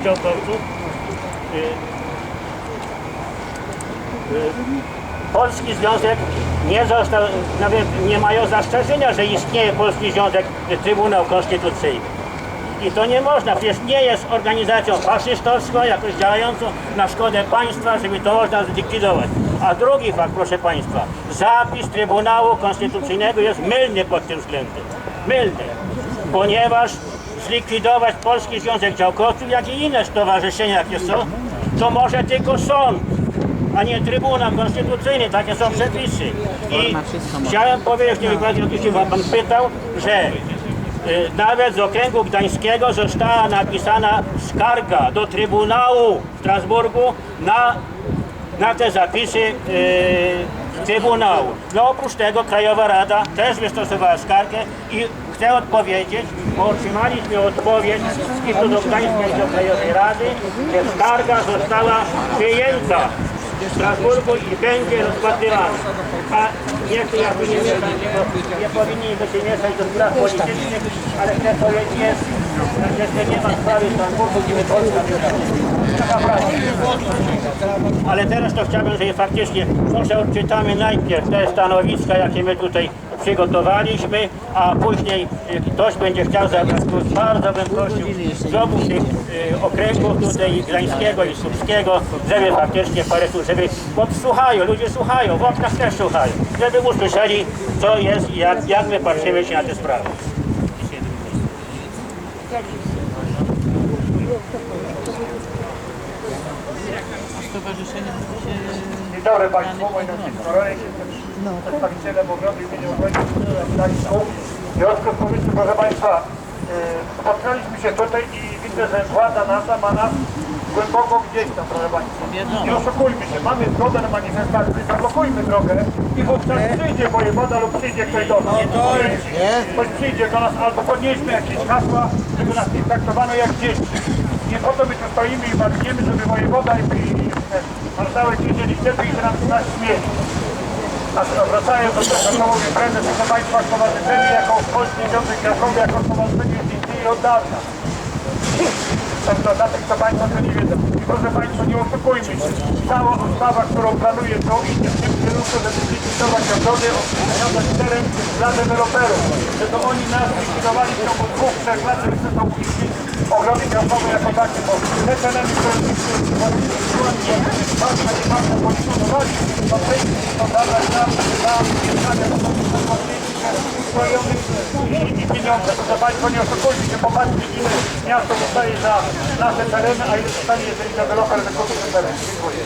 y, Polski Związek nie został, nawet nie mają zastrzeżenia, że istnieje Polski Związek Trybunał Konstytucyjny. I to nie można, przecież nie jest organizacją faszystowską, jakoś działającą na szkodę państwa, żeby to można zlikwidować. A drugi fakt, proszę Państwa, zapis Trybunału Konstytucyjnego jest mylny pod tym względem. Mylny, ponieważ zlikwidować Polski Związek Działkowców, jak i inne stowarzyszenia, jakie są, to może tylko sąd, a nie Trybunał Konstytucyjny, takie są przepisy. I chciałem powiedzieć, nie wiem, oczywiście Pan pytał, że y, nawet z okręgu gdańskiego została napisana skarga do Trybunału w Strasburgu na, na te zapisy y, Trybunału. No oprócz tego Krajowa Rada też wystosowała skargę i chcę odpowiedzieć, bo otrzymaliśmy odpowiedź z Instytutu Gdańskiej do Krajowej Rady, że skarga została przyjęta w Strasburgu i będzie rozpatrywana. A nie chcę jakby nie mieszać, nie powinniśmy się mieszać do spraw politycznych, ale chcę powiedzieć, jest, że jeszcze nie ma sprawy w Strasburgu, gdzie Polska. Ale teraz to chciałbym, żeby faktycznie może odczytamy najpierw te stanowiska, jakie my tutaj przygotowaliśmy, a później y, ktoś będzie chciał zabrać głos. Bardzo bym prosił z obu tych y, okręgów tutaj Gdańskiego i Słupskiego, żeby faktycznie parę słów, żeby podsłuchają, ludzie słuchają, w oknach też słuchają, żeby usłyszeli co jest i jak, jak my patrzymy się na te sprawy. Dzień dobry Państwu, mój nazwisko przedstawicielem ogrodu imienia w związku z powyższym, proszę Państwa, yy, spotkaliśmy się tutaj i widzę, że władza nasza ma nas głęboko gdzieś tam, proszę Państwa. Nie oszukujmy się, mamy zgodę na manifestację, zablokujmy drogę i wówczas przyjdzie wojewoda lub przyjdzie ktoś do nas. Ktoś przyjdzie do nas albo podnieśmy jakieś hasła, żeby nas nie traktowano jak dzieci. Nie po to my tu stoimy i walczymy, żeby wojewoda i, marszałek wiedzieli wtedy i nam nas śmieli. A wracając do tego, co mówi prezes, proszę Państwa, stowarzyszenie jako Polski Związek Krakowi, jako stowarzyszenie już istnieje od dawna. Także dla tych, co Państwo to nie wiedzą. I proszę Państwa, nie oszukujmy się. Cała ustawa, którą planuje to idzie w tym kierunku, żeby zlikwidować ogrody, oznaczać teren dla deweloperów. Że to oni nas zlikwidowali w ciągu dwóch, trzech lat, żeby chcą uniknąć ogrody krakowe jako takie, bo te tereny, które Państwa nie można policjonowali, to chwili są dane na, mieszkania, i, i pieniądze. Proszę Państwa, nie oszukujmy się, popatrzcie ile miasto dostaje za nasze tereny, a ile dostanie, jeżeli deweloper wykupi te tereny. Dziękuję.